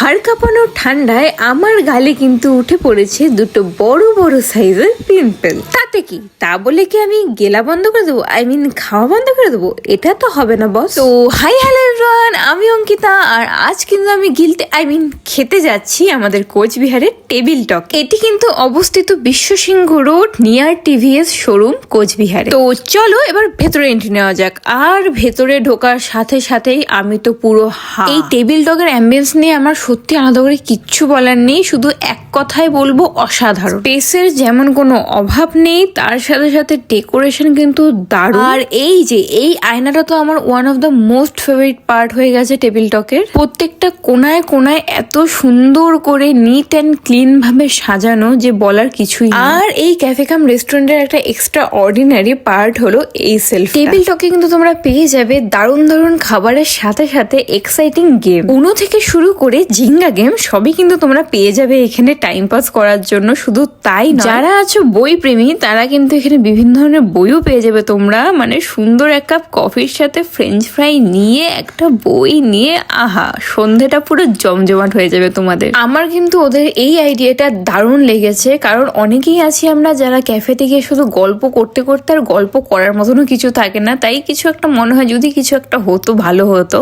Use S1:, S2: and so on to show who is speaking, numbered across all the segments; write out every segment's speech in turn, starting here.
S1: হাড় কাঁপানো ঠান্ডায় আমার গালে কিন্তু উঠে পড়েছে দুটো বড় বড় সাইজের পিম্পল তাতে কি? তা বলে কি আমি গেলা বন্ধ করে দেবো? আই মিন খাওয়া বন্ধ করে দেবো? এটা তো হবে না বস তো হাই হ্যালো এভরিওয়ান আমি অঙ্কিতা, আর আজ কিন্তু আমি গিলতে আই মিন খেতে যাচ্ছি আমাদের কোচবিহারের টেবিল টক এটি কিন্তু অবস্থিত Biswa Singha road near TVS showroom কোচবিহারে। তো চলো এবার ভেতরে এন্ট্রি নেওয়া যাক। আর ভেতরে ঢোকার সাথে সাথেই আমি তো পুরো এই টেবিল টকের অ্যাম্বিয়েন্স নিয়ে আমার সত্যি আলাদা করে কিচ্ছু বলার নেই। শুধু এক কথায় বলব, অসাধারণ। স্পেসের যেমন কোনো অভাব নেই তার সাথে সাথে ডেকোরেশন কিন্তু দারুণ। আর এই যে এই আয়নাটা তো আমার one of the most favourite part হয়ে গেছে টেবিল টকের প্রত্যেকটা কোনায় কোনায় এত সুন্দর করে নিট অ্যান্ড ক্লিন ভাবে সাজানো যে বলার কিছুই। আর এই ক্যাফে কাম রেস্টুরেন্টের একটা এক্সট্রা অর্ডিনারি পার্ট হলো এই সেলফ টেবিল টকে কিন্তু তোমরা পেয়ে যাবে দারুণ দারুণ খাবারের সাথে সাথে এক্সাইটিং গেম উনো থেকে শুরু করে জিঙ্গা গেম সবই কিন্তু তোমরা পেয়ে যাবে এখানে টাইম পাস করার জন্য। শুধু তাই যারা আছো বই প্রেমী তারা কিন্তু এখানে বিভিন্ন ধরনের বইও পেয়ে যাবে। তোমরা মানে সুন্দর এক কাপ কফির সাথে ফ্রেঞ্চ ফ্রাই নিয়ে একটা বই নিয়ে, আহা, সন্ধেটা পুরো জমজমাট হয়ে যাবে তোমাদের। আমার কিন্তু ওদের এই আইডিয়াটা দারুণ লেগেছে, কারণ অনেকেই আছি আমরা যারা ক্যাফেতে গিয়ে শুধু গল্প করতে করতে আর গল্প করার মতনও কিছু থাকে না, তাই কিছু একটা মনে হয় যদি কিছু একটা হতো, ভালো হতো।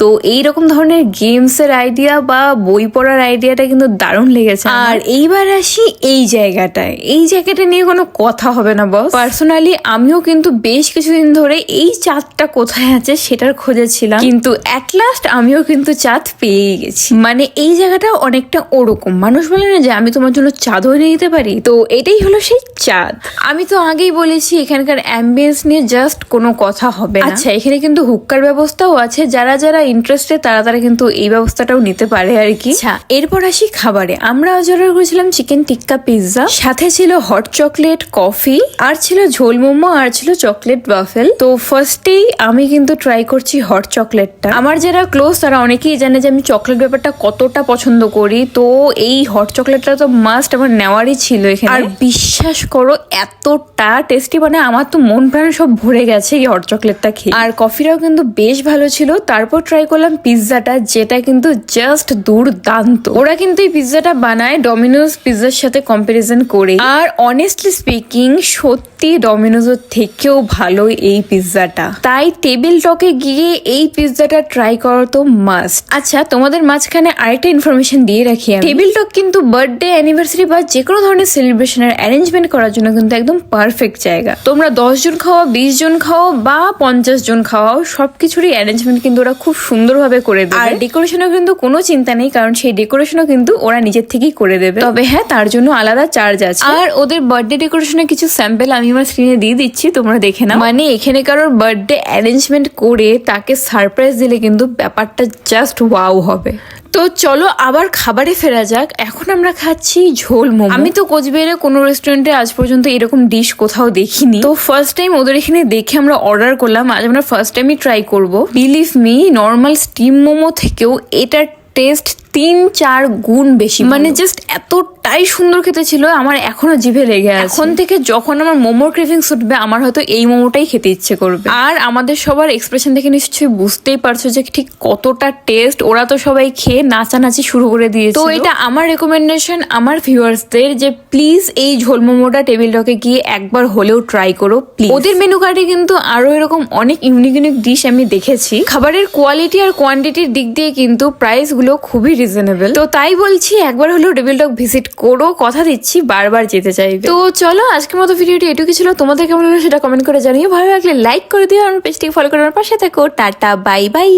S1: তো এই রকম ধরনের গেমস এর আইডিয়া বা বই পড়ার আইডিয়াটা কিন্তু দারুণ লেগেছে আর এইবার আসি এই জায়গাটায়। এই জায়গাটা নিয়ে কোনো কথা হবে না বস পার্সোনালি আমিও কিন্তু বেশ কিছুদিন ধরে এই চাঁদটা কোথায় আছে সেটার খোঁজে ছিলাম। কিন্তু অ্যাট লাস্ট আমিও কিন্তু চাঁদ পেয়ে গেছি। মানে এই জায়গাটা অনেকটা ওরকম। মানুষ বলে না যে আমি তোমার জন্য চাঁদও এনে দিতে পারি? তো এটাই হলো সেই চাঁদ। আমি তো আগেই বলেছি এখানকার অ্যাম্বিয়েন্স নিয়ে জাস্ট কোনো কথা হবে না। আচ্ছা এখানে কিন্তু হুক্কার ব্যবস্থাও আছে। যারা যারা ইন্টারেস্টেড তারা তারা কিন্তু এই ব্যবস্থাটাও নিতে পারে আর কি। আচ্ছা এরপর আসি খাবারে। আমরা অর্ডার করেছিলাম চিকেন টিক্কা পিৎজা সাথে ছিল হট চকলেট কফি, আর ছিল ঝোল মোমো, আর ছিল চকলেট বাফেল তো ফার্স্টেই আমি কিন্তু ট্রাই করছি হট চকলেটটা আমার যারা ক্লোজ তারা অনেকেই জানে যে আমি চকলেট ব্যাপারটা কতটা পছন্দ করি। তো এই হট চকলেটটা তো মাস্ট আমার নেওয়ারই ছিল এখানে। আর বিশ্বাস করো, এতটা টেস্টি মানে আমার তো মন প্রাণ সব ভরে গেছে এই হট চকলেটটা খেয়ে। আর কফিটাও কিন্তু বেশ ভালো ছিল। তারপর ট্রাই করলাম পিৎজাটা যেটা কিন্তু জাস্ট দুর্দান্ত। ওরা কিন্তু এই পিৎজাটা বানায় ডমিনোজ পিৎজার সাথে কম্পারিজন করে আর অনেস্টলি স্পিকিং সত্যি ডমিনোজের থেকেও ভালো এই পিৎজাটা। তাই টেবিল টকে গিয়ে এই পিৎজাটা ট্রাই করা তো মাস্ট আচ্ছা তোমাদের মাঝখানে আরেকটা ইনফরমেশন দিয়ে রাখি টেবিল টক কিন্তু বার্থডে অ্যানিভার্সারি বা যে কোনো ধরনের সেলিব্রেশনের অ্যারেঞ্জমেন্ট করার জন্য কিন্তু একদম পারফেক্ট জায়গা। তোমরা দশ জন খাওয়া বিশ জন খাও বা পঞ্চাশ জন খাওয়াও, সবকিছুরই অ্যারেঞ্জমেন্ট কিন্তু ওরা খুব সুন্দরভাবে করে দেবে। আর ডেকোরেশনও কিন্তু কোনো চিন্তা নেই, কারণ সেই ডেকোরেশনও কিন্তু ওরা নিজের থেকেই করে দেবে। তবে হ্যাঁ তার জন্য আলাদা চার্জ আছে। আর ওদের বার্থডে ডেকোরেশনের কিছু স্যাম্পল আমি আমার স্ক্রিনে দিয়ে দিচ্ছি তোমরা দেখে নাও। মানে এখানে কারোর বার্থডে অ্যারেঞ্জমেন্ট করে তাকে সারপ্রাইজ দিলে কিন্তু ব্যাপারটা জাস্ট ওয়াও হবে। তো চলো আবার খাবারে ফেরা যাক। এখন আমরা খাচ্ছি ঝোল মোমো। আমি তো কোচবিহারে কোনো রেস্টুরেন্টে আজ পর্যন্ত এরকম ডিশ কোথাও দেখিনি। তো ফার্স্ট টাইম ওদের এখানে দেখে আমরা অর্ডার করলাম। আজ আমরা ফার্স্ট টাইমই ট্রাই করব। Believe me normal steam momo থেকেও এটার টেস্ট তিন চার গুণ বেশি মানে জাস্ট এতটাই সুন্দর খেতে ছিল আমার এখনও জিভে লেগে আছে। এখন থেকে যখন আমার মোমোর ক্রেভিংস উঠবে আমার হয়তো এই মোমোটাই খেতে ইচ্ছে করবে। আর আমাদের সবার এক্সপ্রেশন দেখে নিশ্চয়ই বুঝতেই পারছ যে ঠিক কতটা টেস্ট ওরা তো সবাই খেয়ে নাচানাচি শুরু করে দিয়েছে তো এটা আমার রেকমেন্ডেশন আমার ভিউয়ার্সদের যে প্লিজ এই ঝোল মোমোটা টেবিল টকে গিয়ে একবার হলেও ট্রাই করো প্লিজ ওদের মেনু কার্ডে কিন্তু আরও এরকম অনেক ইউনিক ইউনিক ডিশ আমি দেখেছি। খাবারের কোয়ালিটি আর কোয়ান্টিটির দিক দিয়ে কিন্তু প্রাইসগুলো খুবই রিজনেবল তো তাই বলছি, একবার হলেও টেবিল টক ভিজিট করো, কথা দিচ্ছি, বারবার যেতে চাইবে। তো চলো, আজকের মতো ভিডিওটি এটুকু ছিল। তোমাদের কেমন হলো সেটা কমেন্ট করে জানিয়ে ভালো লাগলে লাইক করে দিও আমার পেজটিকে ফলো আমার পাশে থাকো। Tata bye bye